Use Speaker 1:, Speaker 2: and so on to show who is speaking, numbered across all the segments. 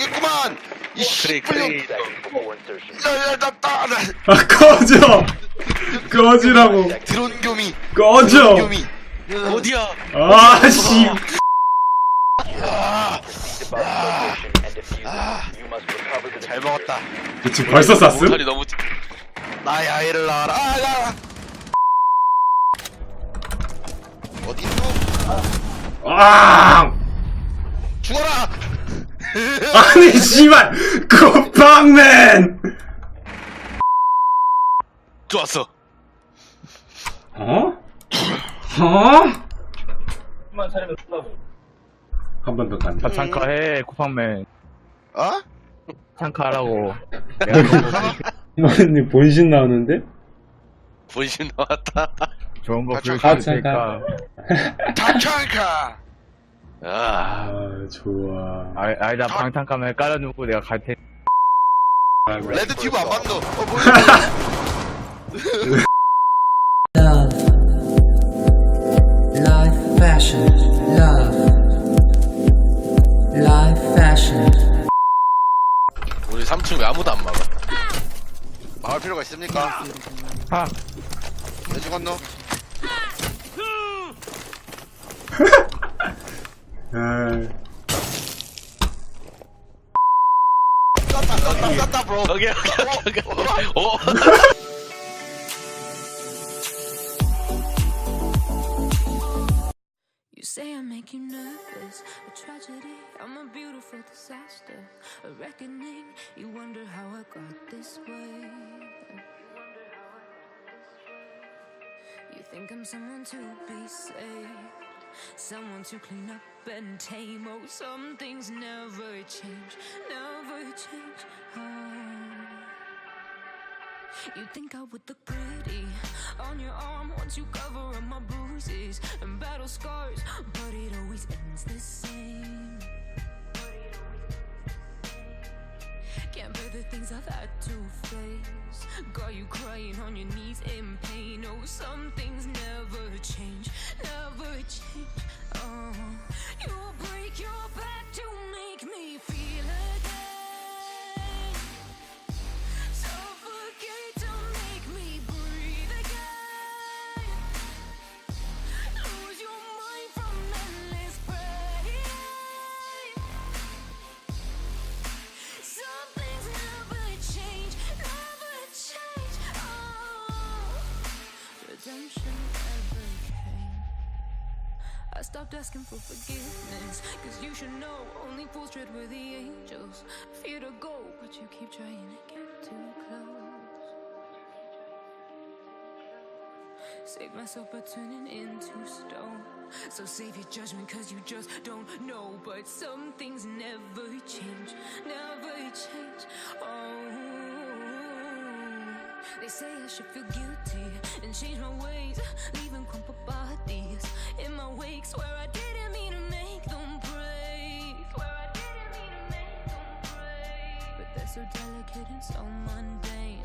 Speaker 1: 여기 있구만. 이
Speaker 2: 그래 그래
Speaker 1: 나나나 나
Speaker 3: 아 꺼져! 꺼지라고.
Speaker 1: 드론 교미.
Speaker 3: 꺼져!
Speaker 1: 교미.
Speaker 2: 어디야?
Speaker 3: 아씨.
Speaker 1: 잘 먹었다.
Speaker 3: 그치 벌써 쐈음?
Speaker 2: 모탈이 너무
Speaker 1: 나의 아이를 낳아라. 아, 야. 어디 있노?
Speaker 3: 아 아니 씨발 굿방맨
Speaker 2: 좋았어
Speaker 3: 어? 어? 한번더 간다
Speaker 4: 다 참가해 쿠팡맨
Speaker 1: 어?
Speaker 4: 참가하라고
Speaker 3: 형님 본신 나오는데?
Speaker 2: 본신 나왔다
Speaker 4: 좋은
Speaker 1: 거다
Speaker 4: 보여줄
Speaker 3: 참가.
Speaker 4: 테니까
Speaker 1: 다창카
Speaker 2: 아.
Speaker 3: 아 좋아.
Speaker 4: 아, 아니다 방탄카메라 깔아놓고 내가 갈 테니.
Speaker 1: 레드 튜브 안 봤노 어 뭐야
Speaker 5: love, life fashion, love, life fashion.
Speaker 2: 우리 3층 왜 아무도 안 막아?
Speaker 1: 막을 필요가 있습니까? 아왜 죽었노
Speaker 6: You say I make you nervous, a tragedy, I'm a beautiful disaster, a reckoning. You wonder how I got this way. You think I'm someone to be saved someone to clean up and tame. Oh, some things never change, never change. Oh. You think I would look pretty on your arm once you cover up my bruises and battle scars, but it always ends the same. Can't bear the things I've had to face. Got you crying on your knees in pain. Oh, some things never change, never change. Stopped asking for forgiveness, cause you should know only fools tread where the angels fear to go, but you keep trying to get too close. Save myself by turning into stone. So save your judgment, cause you just don't know. But some things never change, never change. Oh, they say I should feel guilty so mundane,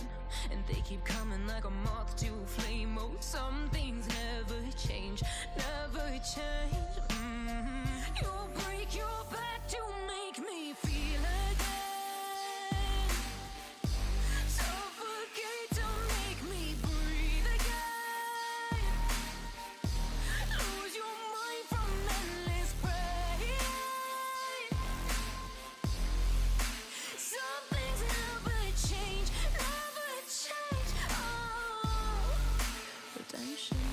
Speaker 6: and they keep coming like a moth to a flame. Oh, some things never change, never change. attention.